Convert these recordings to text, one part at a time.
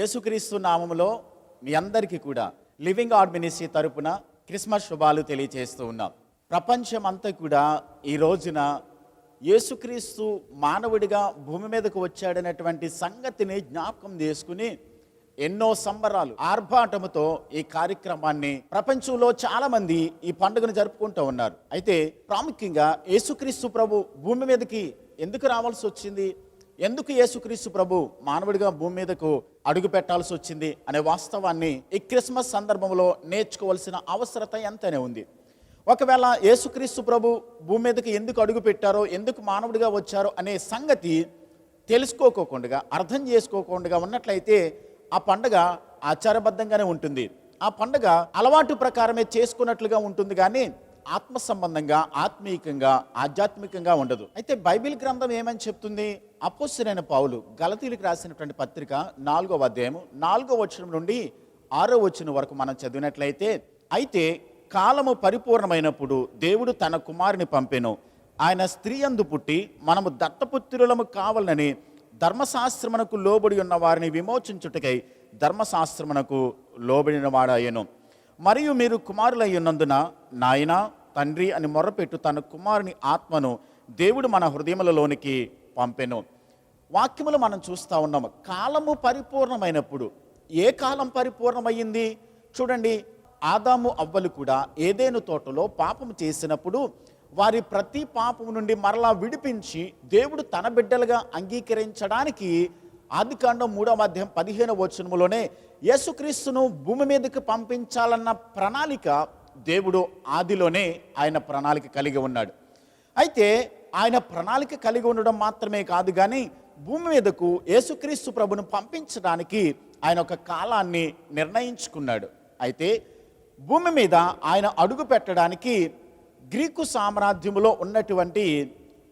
యేసుక్రీస్తు నామములో మీ అందరికీ కూడా లివింగ్ ఆర్డ్ మినిస్ట్రీ తరపున క్రిస్మస్ శుభాలు తెలియజేస్తూ ఉన్నాం. ప్రపంచం అంతా కూడా ఈ రోజున యేసుక్రీస్తు మానవుడిగా భూమి మీదకు వచ్చాడనేటువంటి సంగతిని జ్ఞాపకం చేసుకుని ఎన్నో సంబరాలు ఆర్భాటముతో ఈ కార్యక్రమాన్ని ప్రపంచంలో చాలా మంది ఈ పండుగను జరుపుకుంటూ ఉన్నారు. అయితే ప్రాముఖ్యంగా యేసుక్రీస్తు ప్రభు భూమి మీదకి ఎందుకు రావాల్సి వచ్చింది? ఎందుకు యేసుక్రీస్తు ప్రభు మానవుడిగా భూమి మీదకు అడుగు పెట్టాల్సి వచ్చింది అనే వాస్తవాన్ని ఈ క్రిస్మస్ సందర్భంలో నేర్చుకోవాల్సిన అవసరత ఎంతనే ఉంది. ఒకవేళ యేసుక్రీస్తు ప్రభు భూమి మీదకి ఎందుకు అడుగు పెట్టారో ఎందుకు మానవుడిగా వచ్చారో అనే సంగతి తెలుసుకోకోకుండా అర్థం చేసుకోకుండా ఉన్నట్లయితే ఆ పండగ ఆచారబద్ధంగానే ఉంటుంది. ఆ పండగ అలవాటు ప్రకారమే చేసుకున్నట్లుగా ఉంటుంది కానీ ఆత్మ సంబంధంగా ఆత్మీయంగా ఆధ్యాత్మికంగా ఉండదు. అయితే బైబిల్ గ్రంథం ఏమని చెప్తుంది? అపోస్తులైన పావులు గలతీలకు రాసినటువంటి పత్రిక నాలుగవ అధ్యాయము నాలుగో వచనం నుండి ఆరో వచనం వరకు మనం చదివినట్లయితే అయితే కాలము పరిపూర్ణమైనప్పుడు దేవుడు తన కుమారుని పంపెను. ఆయన స్త్రీ అందు పుట్టి మనము దత్తపుత్రులము కావాలని ధర్మశాస్త్రమునకు లోబడి ఉన్న వారిని విమోచించుటకై ధర్మశాస్త్రమునకు లోబడిన వాడాయను మరియు మీరు కుమారులై ఉన్నందున నాయన తండ్రి అని మొర్రపెట్టు తన కుమారుని ఆత్మను దేవుడు మన హృదయములలోనికి పంపెను. వాక్యములు మనం చూస్తూ ఉన్నాము. కాలము పరిపూర్ణమైనప్పుడు ఏ కాలం పరిపూర్ణమైంది చూడండి ఆదాము అవ్వలు కూడా ఏదేను తోటలో పాపము చేసినప్పుడు వారి ప్రతి పాపము నుండి మరలా విడిపించి దేవుడు తన బిడ్డలుగా అంగీకరించడానికి ఆదికాండం మూడవ అధ్యాయం పదిహేను వచనములోనే యేసుక్రీస్తును భూమి మీదకి పంపించాలన్న ప్రణాళిక దేవుడు ఆదిలోనే ఆయన ప్రణాళిక కలిగి ఉన్నాడు. అయితే ఆయన ప్రణాళిక కలిగి ఉండడం మాత్రమే కాదు కానీ భూమి మీదకు యేసుక్రీస్తు ప్రభును పంపించడానికి ఆయన ఒక కాలాన్ని నిర్ణయించుకున్నాడు. అయితే భూమి మీద ఆయన అడుగు పెట్టడానికి గ్రీకు సామ్రాజ్యములో ఉన్నటువంటి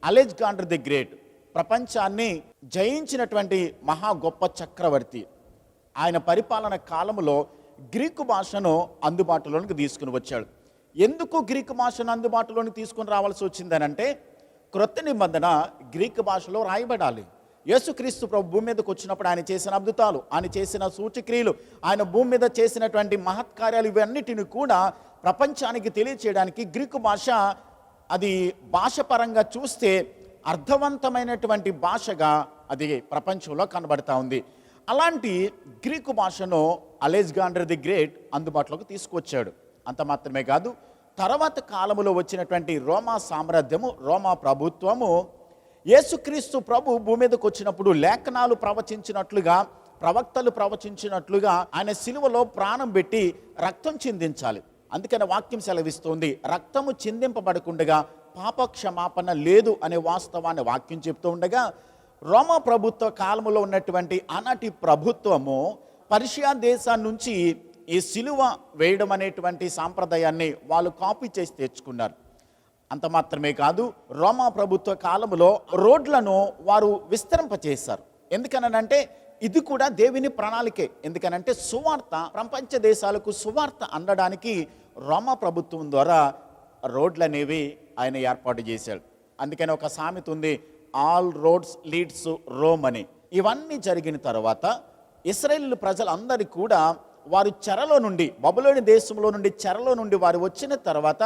అలెగ్జాండర్ ది గ్రేట్ ప్రపంచాన్ని జయించినటువంటి మహా గొప్ప చక్రవర్తి. ఆయన పరిపాలన కాలంలో గ్రీకు భాషను అందుబాటులోనికి తీసుకుని వచ్చాడు. ఎందుకు గ్రీకు భాషను అందుబాటులోనికి తీసుకుని రావాల్సి వచ్చిందనంటే క్రొత్త నిబంధన గ్రీకు భాషలో రాయబడాలి. యేసుక్రీస్తు ప్రభు భూమి మీదకి వచ్చినప్పుడు ఆయన చేసిన అద్భుతాలు ఆయన చేసిన సూచక్రియలు ఆయన భూమి మీద చేసినటువంటి మహత్కార్యాలు ఇవన్నిటిని కూడా ప్రపంచానికి తెలియచేయడానికి గ్రీకు భాష అది భాషపరంగా చూస్తే అర్థవంతమైనటువంటి భాషగా అది ప్రపంచంలో కనబడతా ఉంది. అలాంటి గ్రీకు భాషను అలెగ్జాండర్ ది గ్రేట్ అందుబాటులోకి తీసుకొచ్చాడు. అంత మాత్రమే కాదు తర్వాత కాలములో వచ్చినటువంటి రోమా సామ్రాజ్యము రోమా ప్రభుత్వము యేసుక్రీస్తు ప్రభు భూమి మీదకు వచ్చినప్పుడు లేఖనాలు ప్రవచించినట్లుగా ప్రవక్తలు ప్రవచించినట్లుగా ఆయన సిలువలో ప్రాణం పెట్టి రక్తం చిందించాలి. అందుకని వాక్యం సెలవిస్తోంది రక్తము చిందింపబడకుండగా పాప క్షమాపణ లేదు అనే వాస్తవాన్ని వాక్యం చెప్తూ ఉండగా రోమా ప్రభుత్వ కాలములో ఉన్నటువంటి ఆనాటి ప్రభుత్వము పర్షియా దేశం నుంచి ఈ సిలువ వేయడం అనేటువంటి సాంప్రదాయాన్ని వాళ్ళు కాపీ చేసి తెచ్చుకున్నారు. అంత మాత్రమే కాదు రోమా ప్రభుత్వ కాలంలో రోడ్లను వారు విస్తరింపచేశారు. ఎందుకనంటే ఇది కూడా దేవుని ప్రణాళికే. ఎందుకనంటే సువార్త ప్రపంచ దేశాలకు సువార్త అందడానికి రోమా ప్రభుత్వం ద్వారా రోడ్లు అనేవి ఆయన ఏర్పాటు చేశాడు. అందుకని ఒక సామెత ఉంది ఆల్ రోడ్స్ లీడ్స్ రోమ్ అని. ఇవన్నీ జరిగిన తర్వాత ఇస్రాయేల్ ప్రజలందరికీ కూడా వారు చెరలో నుండి బబులోని దేశంలో నుండి చెరలో నుండి వారు వచ్చిన తర్వాత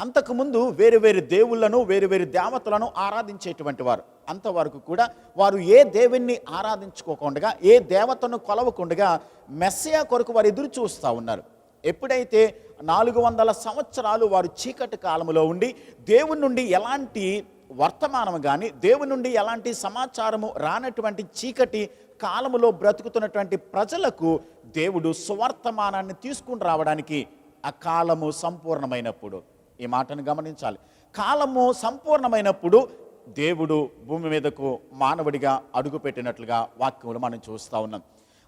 అంతకుముందు వేరు వేరు దేవుళ్ళను వేరు వేరు దేవతలను ఆరాధించేటువంటి వారు. అంతవరకు కూడా వారు ఏ దేవుణ్ణి ఆరాధించుకోకుండా ఏ దేవతను కొలవకుండా మెస్సయా కొరకు వారు ఎదురు చూస్తూ ఉన్నారు. ఎప్పుడైతే నాలుగు వందల సంవత్సరాలు వారు చీకటి కాలంలో ఉండి దేవుని నుండి ఎలాంటి వర్తమానం కానీ దేవుని నుండి ఎలాంటి సమాచారము రానటువంటి చీకటి కాలములో బ్రతుకుతున్నటువంటి ప్రజలకు దేవుడు సువర్తమానాన్ని తీసుకుని రావడానికి ఆ కాలము సంపూర్ణమైనప్పుడు ఈ మాటను గమనించాలి. కాలము సంపూర్ణమైనప్పుడు దేవుడు భూమి మీదకు మానవుడిగా అడుగుపెట్టినట్లుగా వాక్యములు మనం చూస్తూ ఉన్నాం.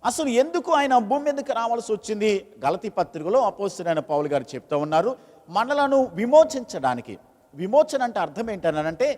అసలు ఎందుకు ఆయన భూమి మీదకి రావాల్సి వచ్చింది? గలతి పత్రికలో అపోస్తులైన పౌలు గారు చెప్తూ ఉన్నారు మనలను విమోచించడానికి. విమోచన అంటే అర్థం ఏంటనంటే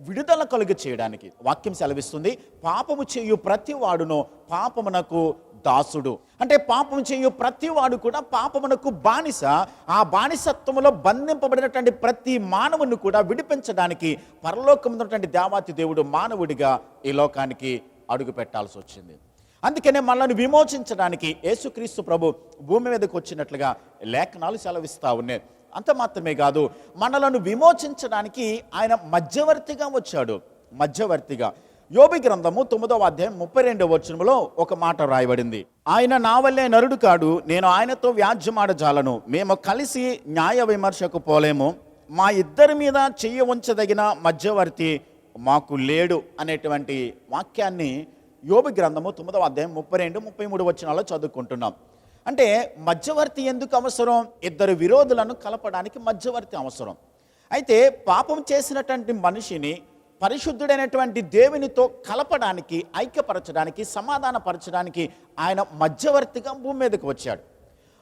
విడుదల కలుగు చేయడానికి వాక్యం సెలవిస్తుంది. పాపము చేయు ప్రతి వాడును పాపమునకు దాసుడు. అంటే పాపం చేయు ప్రతి వాడు కూడా పాపమునకు బానిస. ఆ బానిసత్వంలో బంధింపబడినటువంటి ప్రతి మానవుని కూడా విడిపించడానికి పరలోకమున్నటువంటి దేవాతి దేవుడు మానవుడిగా ఈ లోకానికి అడుగు పెట్టాల్సి వచ్చింది. అందుకనే మనల్ని విమోచించడానికి యేసుక్రీస్తు ప్రభు భూమి మీదకు వచ్చినట్లుగా లేఖనాలు సెలవిస్తూ ఉన్నాయి. అంత మాత్రమే కాదు మనలను విమోచించడానికి ఆయన మధ్యవర్తిగా వచ్చాడు. మధ్యవర్తిగా. యోబి గ్రంథము తొమ్మిదవ అధ్యాయం ముప్పై రెండవ వచనంలో ఒక మాట రాయబడింది. ఆయన నా వల్లే నరుడు కాడు నేను ఆయనతో వ్యాజ్యమాడజాలను. మేము కలిసి న్యాయ విమర్శకు పోలేము. మా ఇద్దరి మీద చెయ్యి ఉంచదగిన మధ్యవర్తి మాకు లేడు అనేటువంటి వాక్యాన్ని యోబి గ్రంథము తొమ్మిదవ అధ్యాయం ముప్పై రెండు ముప్పై మూడు వచనాల్లో చదువుకుంటున్నాం. అంటే మధ్యవర్తి ఎందుకు అవసరం? ఇద్దరు విరోధులను కలపడానికి మధ్యవర్తి అవసరం. అయితే పాపం చేసినటువంటి మనిషిని పరిశుద్ధుడైనటువంటి దేవునితో కలపడానికి ఐక్యపరచడానికి సమాధానపరచడానికి ఆయన మధ్యవర్తిగా భూమి మీదకు వచ్చాడు.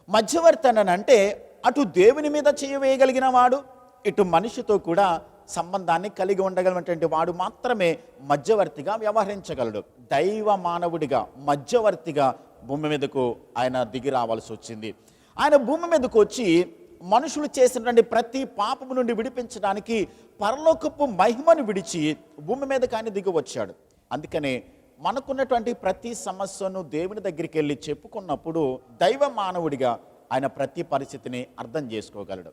మధ్యవర్తి అనంటే అంటే అటు దేవుని మీద చేయవేయగలిగిన వాడు ఇటు మనిషితో కూడా సంబంధాన్ని కలిగి ఉండగలిగినటువంటి వాడు మాత్రమే మధ్యవర్తిగా వ్యవహరించగలడు. దైవ మానవుడిగా మధ్యవర్తిగా భూమి మీదకు ఆయన దిగి రావాల్సి వచ్చింది. ఆయన భూమి మీదకు వచ్చి మనుషులు చేసినటువంటి ప్రతి పాపము నుండి విడిపించడానికి పరలోకపు మహిమను విడిచి భూమి మీదకు ఆయన దిగి వచ్చాడు. అందుకనే మనకున్నటువంటి ప్రతి సమస్యను దేవుని దగ్గరికి వెళ్ళి చెప్పుకున్నప్పుడు దైవ మానవుడిగా ఆయన ప్రతి పరిస్థితిని అర్థం చేసుకోగలడు.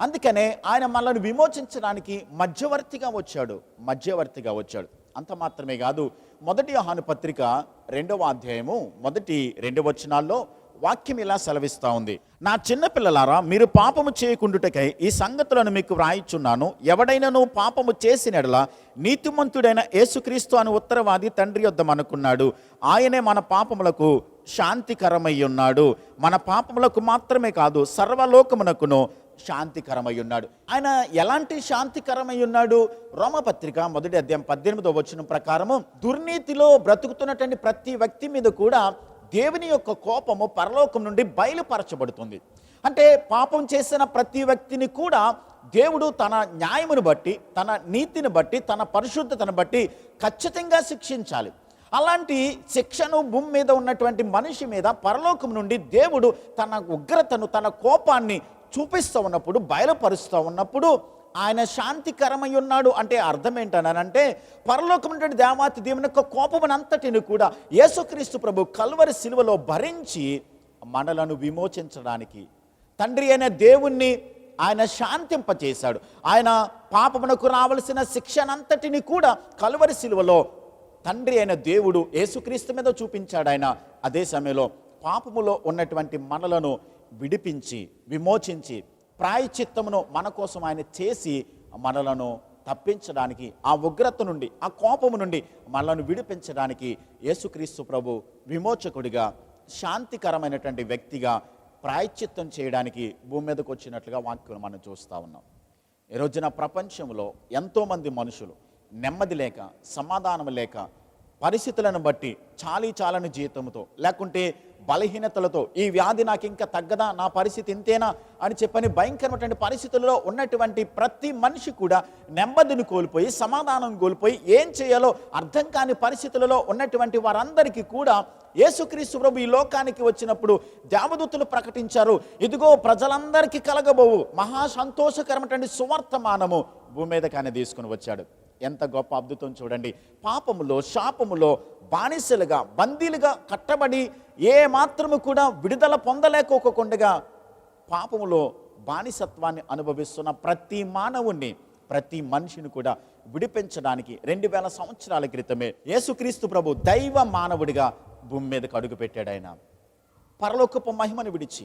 అందుకనే ఆయన మనల్ని విమోచించడానికి మధ్యవర్తిగా వచ్చాడు. మధ్యవర్తిగా వచ్చాడు. అంత మాత్రమే కాదు మొదటి యోహాను పత్రిక రెండవ అధ్యాయము మొదటి రెండు వచనాల్లో వాక్యం ఇలా సెలవిస్తూ ఉంది. నా చిన్న పిల్లలారా మీరు పాపము చేయకుండుటకై ఈ సంగతులను మీకు వ్రాయిచున్నాను. ఎవడైనను పాపము చేసినడల నీతిమంతుడైన యేసుక్రీస్తు అని ఉత్తరవాది తండ్రి యొద్ద అనుకున్నాడు ఆయనే మన పాపములకు శాంతికరమై ఉన్నాడు. మన పాపములకు మాత్రమే కాదు సర్వలోకమునకును శాంతికరమై ఉన్నాడు ఆయన ఎలాంటి శాంతికరమై ఉన్నాడు రోమపత్రిక మొదటి అధ్యాయం పద్దెనిమిదో వచ్చిన ప్రకారము దుర్నీతిలో బ్రతుకుతున్నటువంటి ప్రతి వ్యక్తి మీద కూడా దేవుని యొక్క కోపము పరలోకం నుండి బయలుపరచబడుతుంది. అంటే పాపం చేసిన ప్రతి వ్యక్తిని కూడా దేవుడు తన న్యాయమును బట్టి తన నీతిని బట్టి తన పరిశుద్ధతను బట్టి ఖచ్చితంగా శిక్షించాలి. అలాంటి శిక్షను భూమి మీద ఉన్నటువంటి మనిషి మీద పరలోకం నుండి దేవుడు తన ఉగ్రతను తన కోపాన్ని చూపిస్తూ ఉన్నప్పుడు బయలుపరుస్తూ ఉన్నప్పుడు ఆయన శాంతికరమై ఉన్నాడు అంటే అర్థం ఏంటనంటే పరలోకమైనటువంటి దేవాతి దేవుని యొక్క కోపమునంతటిని కూడా యేసుక్రీస్తు ప్రభు కల్వరి శిలువలో భరించి మనలను విమోచించడానికి తండ్రి అయిన దేవుణ్ణి ఆయన శాంతింపచేశాడు. ఆయన పాపమునకు రావలసిన శిక్షనంతటిని కూడా కల్వరి శిలువలో తండ్రి అయిన దేవుడు యేసుక్రీస్తు మీద చూపించాడు ఆయన. అదే సమయంలో పాపములో ఉన్నటువంటి మనలను విడిపించి విమోచించి ప్రాయచిత్తమును మన కోసం ఆయన చేసి మనలను తప్పించడానికి ఆ ఉగ్రత నుండి ఆ కోపము నుండి మనలను విడిపించడానికి యేసుక్రీస్తు ప్రభు విమోచకుడిగా శాంతికరమైనటువంటి వ్యక్తిగా ప్రాయచిత్తం చేయడానికి భూమి మీదకు వచ్చినట్లుగా వాక్యం మనం చూస్తూ ఉన్నాం. ఈ రోజున ప్రపంచంలో ఎంతోమంది మనుషులు నెమ్మది లేక సమాధానం లేక పరిస్థితులను బట్టి చాలీ చాలని జీతంతో లేకుంటే బలహీనతలతో ఈ వ్యాధి నాకు ఇంకా తగ్గదా నా పరిస్థితి ఇంతేనా అని చెప్పని భయంకరమైనటువంటి పరిస్థితుల్లో ఉన్నటువంటి ప్రతి మనిషి కూడా నెమ్మదిని కోల్పోయి సమాధానం కోల్పోయి ఏం చేయాలో అర్థం కాని పరిస్థితులలో ఉన్నటువంటి వారందరికీ కూడా యేసుక్రీస్తు ప్రభు ఈ లోకానికి వచ్చినప్పుడు దేవదూతులు ప్రకటించారు ఇదిగో ప్రజలందరికీ కలగబోవు మహాసంతోషకరమైనటువంటి సువర్తమానము భూమి మీదకి ఆయన తీసుకుని వచ్చాడు. ఎంత గొప్ప అద్భుతం చూడండి. పాపములో శాపములో బానిసలుగా బందీలుగా కట్టబడి ఏ మాత్రము కూడా విడుదల పొందలేకోకుండా పాపములో బానిసత్వాన్ని అనుభవిస్తున్న ప్రతి మానవుణ్ణి ప్రతి మనిషిని కూడా విడిపించడానికి రెండు వేల సంవత్సరాల క్రితమే యేసుక్రీస్తు ప్రభు దైవ మానవుడిగా భూమి మీదకు అడుగుపెట్టాడు ఆయన. పరలోకపు మహిమను విడిచి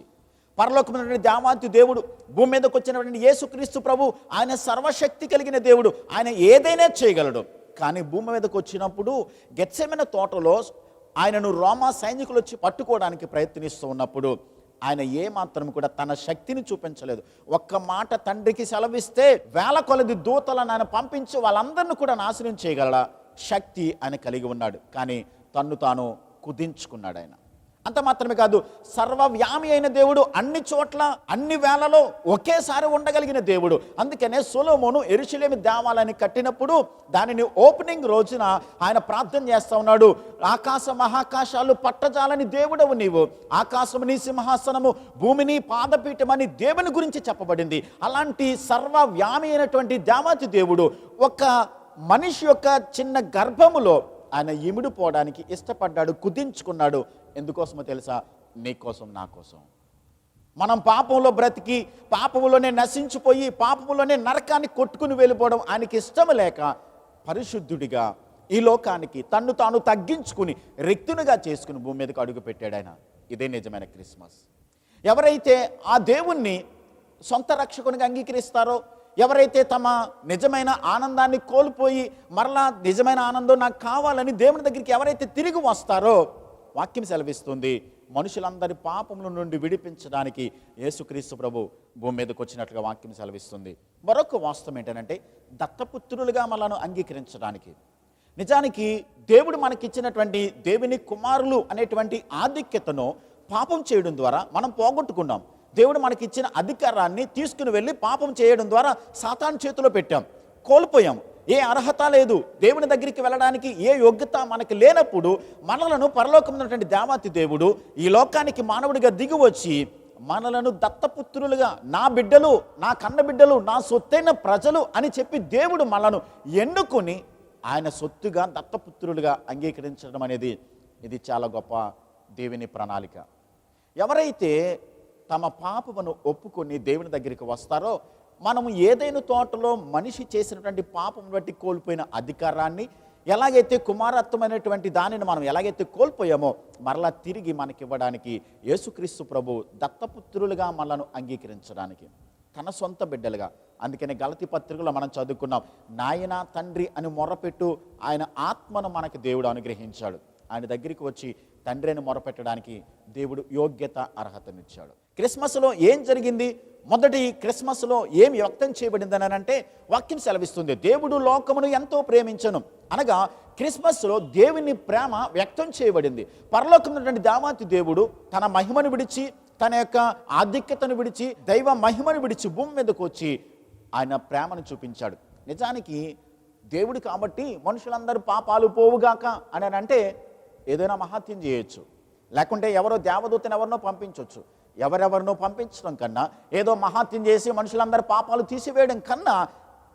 పరలోకమైనటువంటి దేవాంతి దేవుడు భూమి మీదకి వచ్చినటువంటి యేసుక్రీస్తు ప్రభు ఆయన సర్వశక్తి కలిగిన దేవుడు ఆయన ఏదైనా చేయగలడు. కానీ భూమి మీదకి వచ్చినప్పుడు గెచ్చమైన తోటలో ఆయనను రోమా సైనికులు వచ్చి పట్టుకోవడానికి ప్రయత్నిస్తూ ఉన్నప్పుడు ఆయన ఏమాత్రం కూడా తన శక్తిని చూపించలేదు. ఒక్క మాట తండ్రికి సెలవిస్తే వేల కొలది దూతలను ఆయన పంపించి వాళ్ళందరిని కూడా నాశనం చేయగల శక్తి ఆయన కలిగి ఉన్నాడు. కానీ తన్ను తాను కుదించుకున్నాడు ఆయన. అంత మాత్రమే కాదు సర్వవ్యామి అయిన దేవుడు అన్ని చోట్ల అన్ని వేళలో ఒకేసారి ఉండగలిగిన దేవుడు. అందుకనే సొలోమోను ఎరుషులేమి దేవాలయాన్ని కట్టినప్పుడు దానిని ఓపెనింగ్ రోజున ఆయన ప్రార్థన చేస్తూ ఉన్నాడు. ఆకాశ మహాకాశాలు పట్టజాలని దేవుడవు నీవు. ఆకాశము నీ సింహాసనము భూమిని పాదపీఠమని దేవుని గురించి చెప్పబడింది. అలాంటి సర్వవ్యామి అయినటువంటి దేవాతి దేవుడు ఒక మనిషి యొక్క చిన్న గర్భములో ఆయన ఇమిడిపోవడానికి ఇష్టపడ్డాడు కుదించుకున్నాడు. ఎందుకోసమో తెలుసా? నీకోసం నా కోసం. మనం పాపంలో బ్రతికి పాపంలోనే నశించిపోయి పాపంలోనే నరకాన్ని కొట్టుకుని వెళ్ళిపోవడం ఆయనకి ఇష్టం లేక పరిశుద్ధుడిగా ఈ లోకానికి తన్ను తాను తగ్గించుకుని రిక్తునిగా చేసుకుని భూమి మీదకి అడుగు పెట్టాడు ఆయన. ఇదే నిజమైన క్రిస్మస్. ఎవరైతే ఆ దేవుణ్ణి సొంత రక్షకునిగా అంగీకరిస్తారో ఎవరైతే తమ నిజమైన ఆనందాన్ని కోల్పోయి మరలా నిజమైన ఆనందం నాకు కావాలని దేవుని దగ్గరికి ఎవరైతే తిరిగి వస్తారో వాక్యం సెలవిస్తుంది. మనుషులందరి పాపముల నుండి విడిపించడానికి యేసుక్రీస్తు ప్రభు భూమి మీదకి వచ్చినట్లుగా వాక్యం సెలవిస్తుంది. మరొక వాస్తవం ఏంటంటే దత్తపుత్రులుగా మనను అంగీకరించడానికి. నిజానికి దేవుడు మనకిచ్చినటువంటి దేవుని కుమారులు అనేటువంటి ఆధిక్యతను పాపం చేయడం ద్వారా మనం పోగొట్టుకున్నాం. దేవుడు మనకిచ్చిన అధికారాన్ని తీసుకుని వెళ్ళి పాపం చేయడం ద్వారా సాతాన్ చేతిలో పెట్టాం. కోల్పోయాం. ఏ అర్హత లేదు. దేవుని దగ్గరికి వెళ్ళడానికి ఏ యోగ్యత మనకి లేనప్పుడు మనలను పరలోకమైనటువంటి దేవాతి దేవుడు ఈ లోకానికి మానవుడిగా దిగి వచ్చి మనలను దత్తపుత్రులుగా నా బిడ్డలు నా కన్న బిడ్డలు నా సొత్తైన ప్రజలు అని చెప్పి దేవుడు మనలను ఎన్నుకొని ఆయన సొత్తుగా దత్తపుత్రులుగా అంగీకరించడం అనేది ఇది చాలా గొప్ప దేవుని ప్రణాళిక. ఎవరైతే తమ పాపమును ఒప్పుకొని దేవుని దగ్గరికి వస్తారో మనము ఏదైనా తోటలో మనిషి చేసినటువంటి పాపం బట్టి కోల్పోయిన అధికారాన్ని ఎలాగైతే కుమారత్వమైనటువంటి దానిని మనం ఎలాగైతే కోల్పోయామో మరలా తిరిగి మనకి ఇవ్వడానికి యేసుక్రీస్తు ప్రభు దత్తపుత్రులుగా మనను అంగీకరించడానికి తన సొంత బిడ్డలుగా. అందుకనే గలతి పత్రికలో మనం చదువుకున్నాం నాయన తండ్రి అని మొరపెట్టు ఆయన ఆత్మను మనకి దేవుడు అనుగ్రహించాడు. ఆయన దగ్గరికి వచ్చి తండ్రిని మొరపెట్టడానికి దేవుడు యోగ్యత అర్హతనిచ్చాడు. క్రిస్మస్లో ఏం జరిగింది? మొదటి క్రిస్మస్లో ఏమి వ్యక్తం చేయబడిందని అంటే వాక్యం సెలవిస్తుంది. దేవుడు లోకమును ఎంతో ప్రేమించను. అనగా క్రిస్మస్లో దేవుని ప్రేమ వ్యక్తం చేయబడింది. పరలోకమైనటువంటి దేవాతి దేవుడు తన మహిమను విడిచి తన యొక్క ఆధిక్యతను విడిచి దైవ మహిమను విడిచి భూమి మీదకు వచ్చి ఆయన ప్రేమను చూపించాడు. నిజానికి దేవుడు కాబట్టి మనుషులందరూ పాపాలు పోవుగాక అని అంటే ఏదైనా మహాత్యం చేయొచ్చు. లేకుంటే ఎవరో దేవదూతను ఎవరినో పంపించవచ్చు ఎవరెవరినో పంపించడం కన్నా ఏదో మహాత్యం చేసి మనుషులందరి పాపాలు తీసివేయడం కన్నా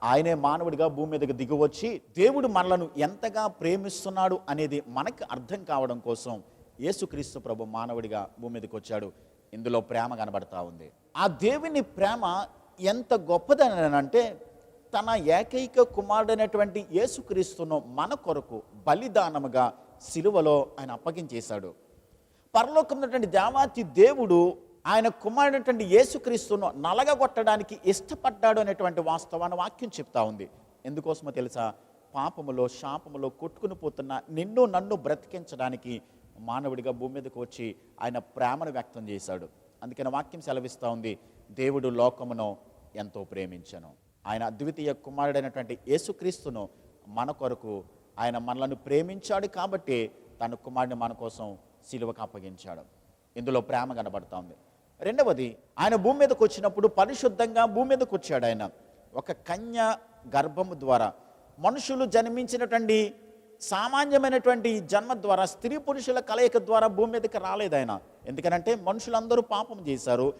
ఆయనే మానవుడిగా భూమి మీదకి దిగివచ్చి దేవుడు మనలను ఎంతగా ప్రేమిస్తున్నాడు అనేది మనకు అర్థం కావడం కోసం యేసుక్రీస్తు ప్రభు మానవుడిగా భూమి మీదకి వచ్చాడు. ఇందులో ప్రేమ కనబడతా ఉంది. ఆ దేవుని ప్రేమ ఎంత గొప్పదని అంటే తన ఏకైక కుమారుడైనటువంటి యేసుక్రీస్తును మన కొరకు బలిదానముగా సిలువలో ఆయన అప్పగించేశాడు. పరలోకం ఉన్నటువంటి దేవాతి దేవుడు ఆయన కుమారుడైనటువంటి యేసుక్రీస్తును నలగగొట్టడానికి ఇష్టపడ్డాడు అనేటువంటి వాస్తవాన్ని వాక్యం చెప్తా ఉంది. ఎందుకోసమో తెలుసా? పాపములో శాపములో కొట్టుకుని పోతున్న నిన్ను నన్ను బ్రతికించడానికి మానవుడిగా భూమి మీదకు వచ్చి ఆయన ప్రేమను వ్యక్తం చేశాడు. అందుకని వాక్యం సెలవిస్తూ ఉంది దేవుడు లోకమును ఎంతో ప్రేమించను. ఆయన అద్వితీయ కుమారుడైనటువంటి యేసుక్రీస్తును మన కొరకు ఆయన మనలను ప్రేమించాడు కాబట్టి తన కుమారుని మన కోసం సిలువకు అప్పగించాడు. ఇందులో ప్రేమ కనబడుతోంది రెండవది ఆయన భూమి మీదకు వచ్చినప్పుడు పరిశుద్ధంగా భూమి మీదకు వచ్చాడు ఆయన. ఒక కన్య గర్భము ద్వారా మనుషులు జన్మించినటువంటి సామాన్యమైనటువంటి జన్మ ద్వారా స్త్రీ పురుషుల కలయిక ద్వారా భూమి మీదకి రాలేదు ఆయన. ఎందుకనంటే మనుషులందరూ పాపం చేశారు.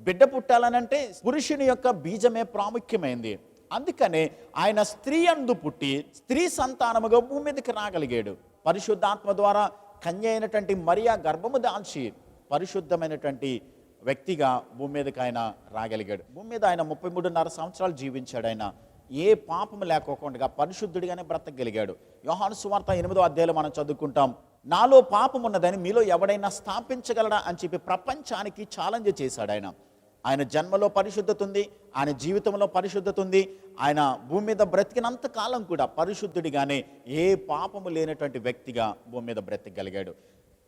బిడ్డ పుట్టాలనంటే పురుషుని యొక్క బీజమే ప్రాముఖ్యమైంది. అందుకనే ఆయన స్త్రీ అందు పుట్టి స్త్రీ సంతానముగా భూమి మీదకి రాగలిగాడు. పరిశుద్ధాత్మ ద్వారా కన్య అయినటువంటి మరియా గర్భము దాల్చి పరిశుద్ధమైనటువంటి వ్యక్తిగా భూమి మీదకి ఆయన రాగలిగాడు. భూమి మీద ఆయన ముప్పై మూడున్నర సంవత్సరాలు జీవించాడు ఆయన. ఏ పాపం లేకోకుండా పరిశుద్ధుడిగానే బ్రతకగలిగాడు. యోహాను సువార్త ఎనిమిదో అధ్యాయులు మనం చదువుకుంటాం నాలో పాపం ఉన్నదని మీలో ఎవడైనా స్థాపించగలడా? అని చెప్పి ప్రపంచానికి ఛాలెంజ్ చేశాడు ఆయన. ఆయన జన్మలో పరిశుద్ధత ఉంది ఆయన జీవితంలో పరిశుద్ధత ఉంది ఆయన భూమి మీద బ్రతికినంత కాలం కూడా పరిశుద్ధుడిగానే ఏ పాపము లేనటువంటి వ్యక్తిగా భూమి మీద బ్రతికగలిగాడు.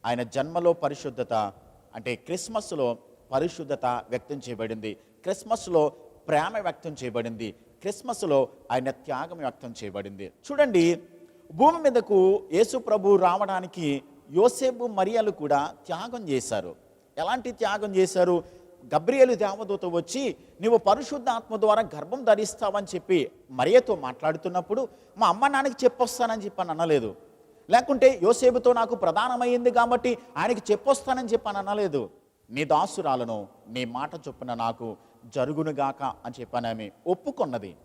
ఆయన జన్మలో పరిశుద్ధత అంటే క్రిస్మస్లో పరిశుద్ధత వ్యక్తం చేయబడింది. క్రిస్మస్లో ప్రేమ వ్యక్తం చేయబడింది. క్రిస్మస్లో ఆయన త్యాగం వ్యక్తం చేయబడింది. చూడండి భూమి మీదకు యేసు ప్రభు రావడానికి యోసేపు మరియలు కూడా త్యాగం చేశారు. ఎలాంటి త్యాగం చేశారు? గబ్రియలు దేవదూత వచ్చి నువ్వు పరిశుద్ధ ఆత్మ ద్వారా గర్భం ధరిస్తావని చెప్పి మరియతో మాట్లాడుతున్నప్పుడు మా అమ్మ నాన్నకి చెప్పొస్తానని చెప్పని అనలేదు. లేకుంటే యోసేపుతో నాకు ప్రధానమైంది కాబట్టి ఆయనకి చెప్పొస్తానని చెప్పని అనలేదు. నీ దాసురాలను నీ మాట చొప్పున నాకు జరుగునుగాక అని చెప్పని ఆమె ఒప్పుకున్నది.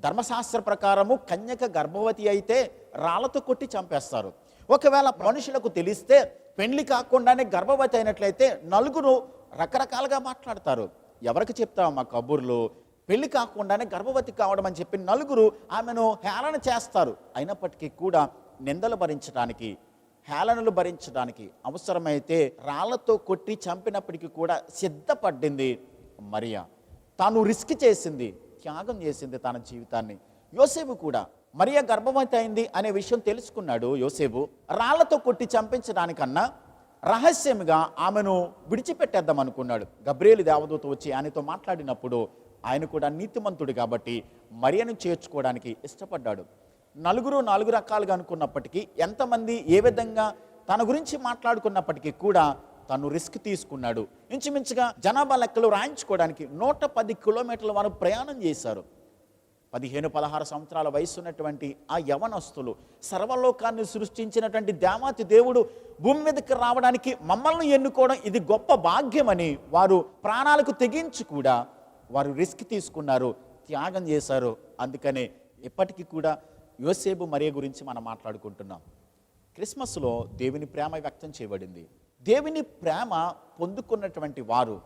ధర్మశాస్త్ర ప్రకారము కన్యక గర్భవతి అయితే రాళ్ళతో కొట్టి చంపేస్తారు. ఒకవేళ మనుషులకు తెలిస్తే పెళ్ళి కాకుండానే గర్భవతి అయినట్లయితే నలుగురు రకరకాలుగా మాట్లాడతారు. ఎవరికి చెప్తావు మా కబుర్లు? పెళ్ళి కాకుండానే గర్భవతి కావడం అని చెప్పి నలుగురు ఆమెను హేళన చేస్తారు. అయినప్పటికీ కూడా నిందలు భరించడానికి హేళనలు భరించడానికి అవసరమైతే రాళ్ళతో కొట్టి చంపినప్పటికీ కూడా సిద్ధపడింది మరియా. తాను రిస్క్ చేసింది త్యాగం చేసింది తన జీవితాన్ని. యోసేపు కూడా మరియా గర్భవతి అయింది అనే విషయం తెలుసుకున్నాడు యోసేపు. రాళ్ళతో కొట్టి చంపించడానికన్నా రహస్యంగా ఆమెను విడిచిపెట్టేద్దాం అనుకున్నాడు. గబ్రేలు దేవదూత వచ్చి ఆయనతో మాట్లాడినప్పుడు ఆయన కూడా నీతిమంతుడు కాబట్టి మరియను చేర్చుకోవడానికి ఇష్టపడ్డాడు. నలుగురు నాలుగు రకాలుగా అనుకున్నప్పటికీ ఎంతమంది ఏ విధంగా తన గురించి మాట్లాడుకున్నప్పటికీ కూడా తను రిస్క్ తీసుకున్నాడు. ఇంచుమించుగా జనాభా లెక్కలు రాయించుకోవడానికి నూట పది కిలోమీటర్ల వరకు ప్రయాణం చేశారు. పదిహేను పదహారు సంవత్సరాల వయసు ఉన్నటువంటి ఆ యవనస్తులు సర్వలోకాన్ని సృష్టించినటువంటి దేవాతి దేవుడు భూమి మీదకి రావడానికి మమ్మల్ని ఎన్నుకోవడం ఇది గొప్ప భాగ్యమని వారు ప్రాణాలకు తెగించి కూడా వారు రిస్క్ తీసుకున్నారు త్యాగం చేశారు. అందుకనే ఇప్పటికీ కూడా యోసేపు మరియ గురించి మనం మాట్లాడుకుంటున్నాం. క్రిస్మస్లో దేవుని ప్రేమ వ్యక్తం చేయబడింది. దేవుని ప్రేమ పొందుకున్నటువంటి వారు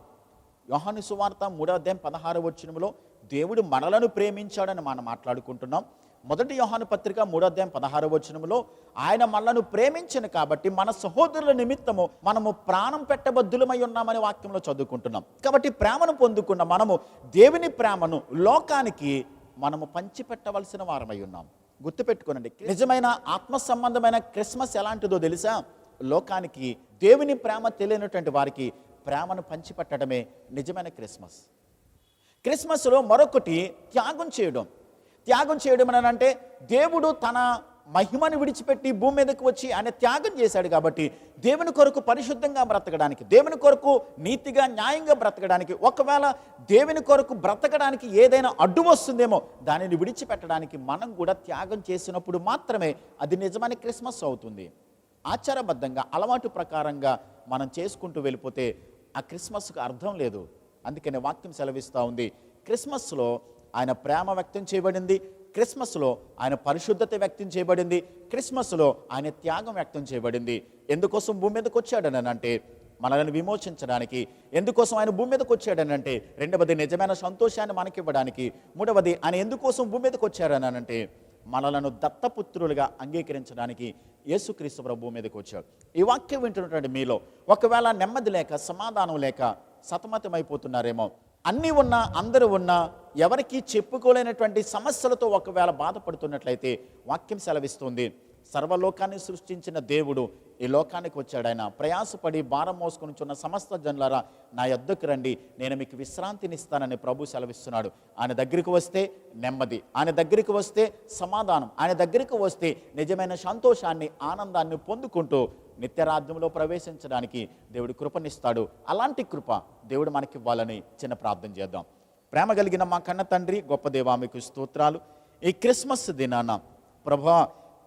యోహాను సువార్త మూడో అధ్యాయం పదహారు వచ్చినములో దేవుడు మనలను ప్రేమించాడని మనం మాట్లాడుకుంటున్నాం. మొదటి యోహాను పత్రిక మూడో అధ్యాయం పదహారు వచనములో ఆయన మనలను ప్రేమించను కాబట్టి మన సహోదరుల నిమిత్తము మనము ప్రాణం పెట్టబద్దులమై ఉన్నామని వాక్యంలో చదువుకుంటున్నాం. కాబట్టి ప్రేమను పొందుకున్న మనము దేవుని ప్రేమను లోకానికి మనము పంచిపెట్టవలసిన వారమై ఉన్నాం. గుర్తుపెట్టుకోనండి. నిజమైన ఆత్మ సంబంధమైన క్రిస్మస్ ఎలాంటిదో తెలుసా? లోకానికి దేవుని ప్రేమ తెలియనటువంటి వారికి ప్రేమను పంచిపెట్టడమే నిజమైన క్రిస్మస్. క్రిస్మస్లో మరొకటి త్యాగం చేయడం. త్యాగం చేయడం అని అంటే దేవుడు తన మహిమను విడిచిపెట్టి భూమి మీదకి వచ్చి ఆయన త్యాగం చేశాడు కాబట్టి దేవుని కొరకు పరిశుద్ధంగా బ్రతకడానికి దేవుని కొరకు నీతిగా న్యాయంగా బ్రతకడానికి ఒకవేళ దేవుని కొరకు బ్రతకడానికి ఏదైనా అడ్డు వస్తుందేమో దానిని విడిచిపెట్టడానికి మనం కూడా త్యాగం చేసినప్పుడు మాత్రమే అది నిజమైన క్రిస్మస్ అవుతుంది. ఆచారబద్ధంగా అలవాటు ప్రకారంగా మనం చేసుకుంటూ వెళ్ళిపోతే ఆ క్రిస్మస్కు అర్థం లేదు. అందుకనే వాక్యం సెలవిస్తూ ఉంది. క్రిస్మస్లో ఆయన ప్రేమ వ్యక్తం చేయబడింది. క్రిస్మస్లో ఆయన పరిశుద్ధత వ్యక్తం చేయబడింది. క్రిస్మస్లో ఆయన త్యాగం వ్యక్తం చేయబడింది. ఎందుకోసం భూమి మీదకి వచ్చాడని అంటే మనల్ని విమోచించడానికి. ఎందుకోసం ఆయన భూమి మీదకి వచ్చాడని అంటే రెండవది నిజమైన సంతోషాన్ని మనకివ్వడానికి. మూడవది ఆయన ఎందుకోసం భూమి మీదకి వచ్చాడని అంటే మనలను దత్తపుత్రులుగా అంగీకరించడానికి యేసుక్రీస్తు ప్రభు మీదకి వచ్చాడు. ఈ వాక్యం వింటున్నటువంటి మీలో ఒకవేళ నెమ్మది లేక సమాధానం లేక సతమతమైపోతున్నారేమో అన్నీ ఉన్నా అందరూ ఉన్నా ఎవరికి చెప్పుకోలేనటువంటి సమస్యలతో ఒకవేళ బాధపడుతున్నట్లయితే వాక్యం సెలవిస్తుంది. సర్వలోకాన్ని సృష్టించిన దేవుడు ఈ లోకానికి వచ్చాడు. ఆయన ప్రయాసపడి భారం మోసుకొని సమస్త జనులరా నా యొద్దకు రండి. నేను మీకు విశ్రాంతినిస్తానని ప్రభు సెలవిస్తున్నాడు. ఆయన దగ్గరికి వస్తే నెమ్మది. ఆయన దగ్గరికి వస్తే సమాధానం. ఆయన దగ్గరికి వస్తే నిజమైన సంతోషాన్ని ఆనందాన్ని పొందుకుంటూ నిత్యరాజ్యంలో ప్రవేశించడానికి దేవుడు కృపనిస్తాడు. అలాంటి కృప దేవుడు మనకి ఇవ్వాలని చిన్న ప్రార్థన చేద్దాం. ప్రేమ కలిగిన మా కన్న తండ్రి గొప్ప దేవా మీకు స్తోత్రాలు. ఈ క్రిస్మస్ దినాన ప్రభా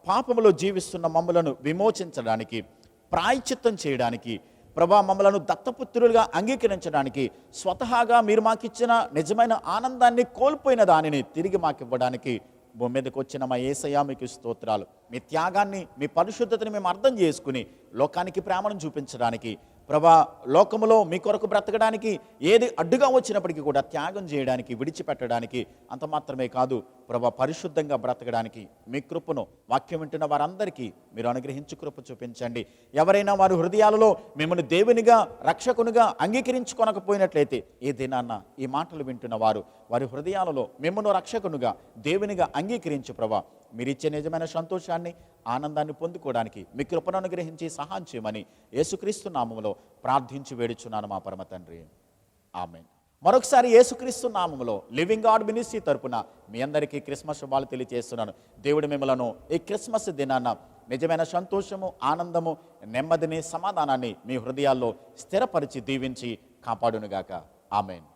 పాపములో జీవిస్తున్న మమ్మలను విమోచించడానికి ప్రాయచిత్తం చేయడానికి ప్రభా మమ్మలను దత్తపుత్రులుగా అంగీకరించడానికి స్వతహాగా మీరు మాకిచ్చిన నిజమైన ఆనందాన్ని కోల్పోయిన దానిని తిరిగి మాకు ఇవ్వడానికి భూమి మీదకి వచ్చిన మా ఏసయ్య మీకు స్తోత్రాలు. మీ త్యాగాన్ని మీ పరిశుద్ధతని మేము అర్థం చేసుకుని లోకానికి ప్రేమను చూపించడానికి ప్రభా లోకములో మీ కొరకు బ్రతకడానికి ఏది అడ్డుగా వచ్చినప్పటికీ కూడా త్యాగం చేయడానికి విడిచిపెట్టడానికి అంత మాత్రమే కాదు ప్రభా పరిశుద్ధంగా బ్రతకడానికి మీ కృపను వాక్యం వింటున్న వారందరికీ మీరు అనుగ్రహించు కృప చూపించండి. ఎవరైనా వారి హృదయాలలో మిమ్మల్ని దేవునిగా రక్షకునిగా అంగీకరించుకొనకపోయినట్లయితే ఏ దినాన్న ఈ మాటలు వింటున్న వారు వారి హృదయాలలో మిమ్మల్ని రక్షకునుగా దేవునిగా అంగీకరించు ప్రభా. మీరిచ్చే నిజమైన సంతోషాన్ని ఆనందాన్ని పొందుకోవడానికి మీ కృపను అనుగ్రహించి సహాయం చేయమని యేసుక్రీస్తు నామములో ప్రార్థించి వేడుచున్నాను మా పరమ తండ్రి. ఆమె మరొకసారి యేసుక్రీస్తు నామంలో లివింగ్ గాడ్ మినిస్ట్రీ తరపున మీ అందరికీ క్రిస్మస్ శుభాలు తెలియజేస్తున్నాను. దేవుడు మిమ్మలను ఈ క్రిస్మస్ దినాన నిజమైన సంతోషము ఆనందము నెమ్మదిని సమాధానాన్ని మీ హృదయాల్లో స్థిరపరిచి దీవించి కాపాడునుగాక. ఆమెన్.